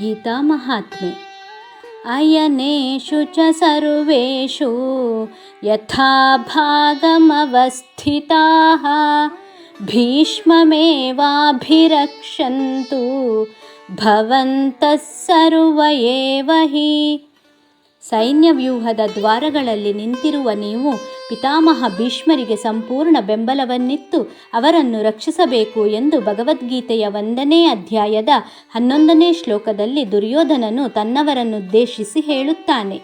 गीतामहात्म्ये अयनेषु च सर्वेषु यथा भागमवस्थिताः भीष्ममेवाभिरक्षन्तु भवन्तः सर्व एव हि ಸೈನ್ಯವ್ಯೂಹದ ದ್ವಾರಗಳಲ್ಲಿ ನಿಂತಿರುವ ನೀವು ಪಿತಾಮಹ ಭೀಷ್ಮರಿಗೆ ಸಂಪೂರ್ಣ ಬೆಂಬಲವನ್ನಿತ್ತು. ಅವರನ್ನು ರಕ್ಷಿಸಬೇಕು ಎಂದು ಭಗವದ್ಗೀತೆಯ ಒಂದನೇ ಅಧ್ಯಾಯದ ಹನ್ನೊಂದನೇ ಶ್ಲೋಕದಲ್ಲಿ ದುರ್ಯೋಧನನು ತನ್ನವರನ್ನುದ್ದೇಶಿಸಿ ಹೇಳುತ್ತಾನೆ.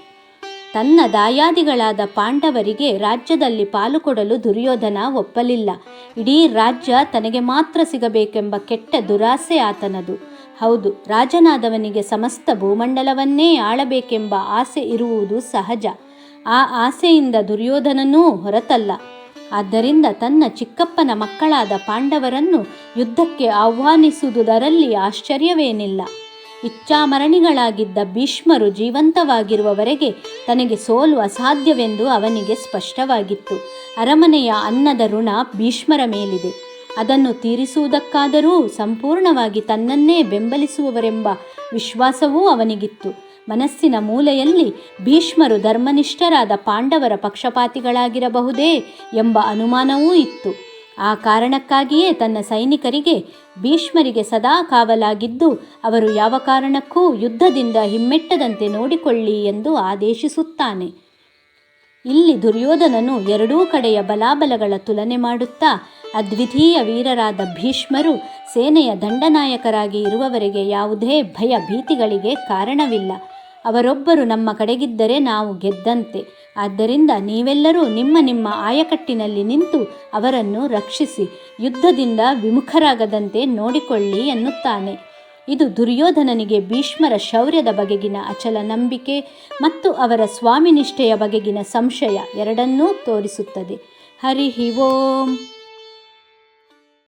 ತನ್ನ ದಾಯಾದಿಗಳಾದ ಪಾಂಡವರಿಗೆ ರಾಜ್ಯದಲ್ಲಿ ಪಾಲು ಕೊಡಲು ದುರ್ಯೋಧನ ಒಪ್ಪಲಿಲ್ಲ. ಇಡೀ ರಾಜ್ಯ ತನಗೆ ಮಾತ್ರ ಸಿಗಬೇಕೆಂಬ ಕೆಟ್ಟ ದುರಾಸೆ ಆತನದು. ಹೌದು, ರಾಜನಾದವನಿಗೆ ಸಮಸ್ತ ಭೂಮಂಡಲವನ್ನೇ ಆಳಬೇಕೆಂಬ ಆಸೆ ಇರುವುದು ಸಹಜ. ಆ ಆಸೆಯಿಂದ ದುರ್ಯೋಧನನೂ ಹೊರತಲ್ಲ. ಆದ್ದರಿಂದ ತನ್ನ ಚಿಕ್ಕಪ್ಪನ ಮಕ್ಕಳಾದ ಪಾಂಡವರನ್ನು ಯುದ್ಧಕ್ಕೆ ಆಹ್ವಾನಿಸುವುದರಲ್ಲಿ ಆಶ್ಚರ್ಯವೇನಿಲ್ಲ. ಇಚ್ಛಾಮರಣಿಗಳಾಗಿದ್ದ ಭೀಷ್ಮರು ಜೀವಂತವಾಗಿರುವವರೆಗೆ ತನಗೆ ಸೋಲು ಅಸಾಧ್ಯವೆಂದು ಅವನಿಗೆ ಸ್ಪಷ್ಟವಾಗಿತ್ತು. ಅರಮನೆಯ ಅನ್ನದ ಋಣ ಭೀಷ್ಮರ ಮೇಲಿದೆ. ಅದನ್ನು ತೀರಿಸುವುದಕ್ಕಾದರೂ ಸಂಪೂರ್ಣವಾಗಿ ತನ್ನನ್ನೇ ಬೆಂಬಲಿಸುವವರೆಂಬ ವಿಶ್ವಾಸವೂ ಅವನಿಗಿತ್ತು. ಮನಸ್ಸಿನ ಮೂಲೆಯಲ್ಲಿ ಭೀಷ್ಮರು ಧರ್ಮನಿಷ್ಠರಾದ ಪಾಂಡವರ ಪಕ್ಷಪಾತಿಗಳಾಗಿರಬಹುದೇ ಎಂಬ ಅನುಮಾನವೂ ಇತ್ತು. ಆ ಕಾರಣಕ್ಕಾಗಿಯೇ ತನ್ನ ಸೈನಿಕರಿಗೆ ಭೀಷ್ಮರಿಗೆ ಸದಾ ಕಾವಲಾಗಿದ್ದು, ಅವರು ಯಾವ ಕಾರಣಕ್ಕೂ ಯುದ್ಧದಿಂದ ಹಿಮ್ಮೆಟ್ಟದಂತೆ ನೋಡಿಕೊಳ್ಳಿ ಎಂದು ಆದೇಶಿಸುತ್ತಾನೆ. ಇಲ್ಲಿ ದುರ್ಯೋಧನನು ಎರಡೂ ಕಡೆಯ ಬಲಾಬಲಗಳ ತುಲನೆ ಮಾಡುತ್ತಾ, ಅದ್ವಿತೀಯ ವೀರರಾದ ಭೀಷ್ಮರು ಸೇನೆಯ ದಂಡನಾಯಕರಾಗಿ ಇರುವವರೆಗೆ ಯಾವುದೇ ಭಯ ಭೀತಿಗಳಿಗೆ ಕಾರಣವಿಲ್ಲ. ಅವರೊಬ್ಬರು ನಮ್ಮ ಕಡೆಗಿದ್ದರೆ ನಾವು ಗೆದ್ದಂತೆ. ಆದ್ದರಿಂದ ನೀವೆಲ್ಲರೂ ನಿಮ್ಮ ನಿಮ್ಮ ಆಯಕಟ್ಟಿನಲ್ಲಿ ನಿಂತು ಅವರನ್ನು ರಕ್ಷಿಸಿ, ಯುದ್ಧದಿಂದ ವಿಮುಖರಾಗದಂತೆ ನೋಡಿಕೊಳ್ಳಿ ಎನ್ನುತ್ತಾನೆ. ಇದು ದುರ್ಯೋಧನನಿಗೆ ಭೀಷ್ಮರ ಶೌರ್ಯದ ಬಗೆಗಿನ ಅಚಲ ನಂಬಿಕೆ ಮತ್ತು ಅವರ ಸ್ವಾಮಿನಿಷ್ಠೆಯ ಬಗೆಗಿನ ಸಂಶಯ ಎರಡನ್ನೂ ತೋರಿಸುತ್ತದೆ. ಹರಿ ಓಂ.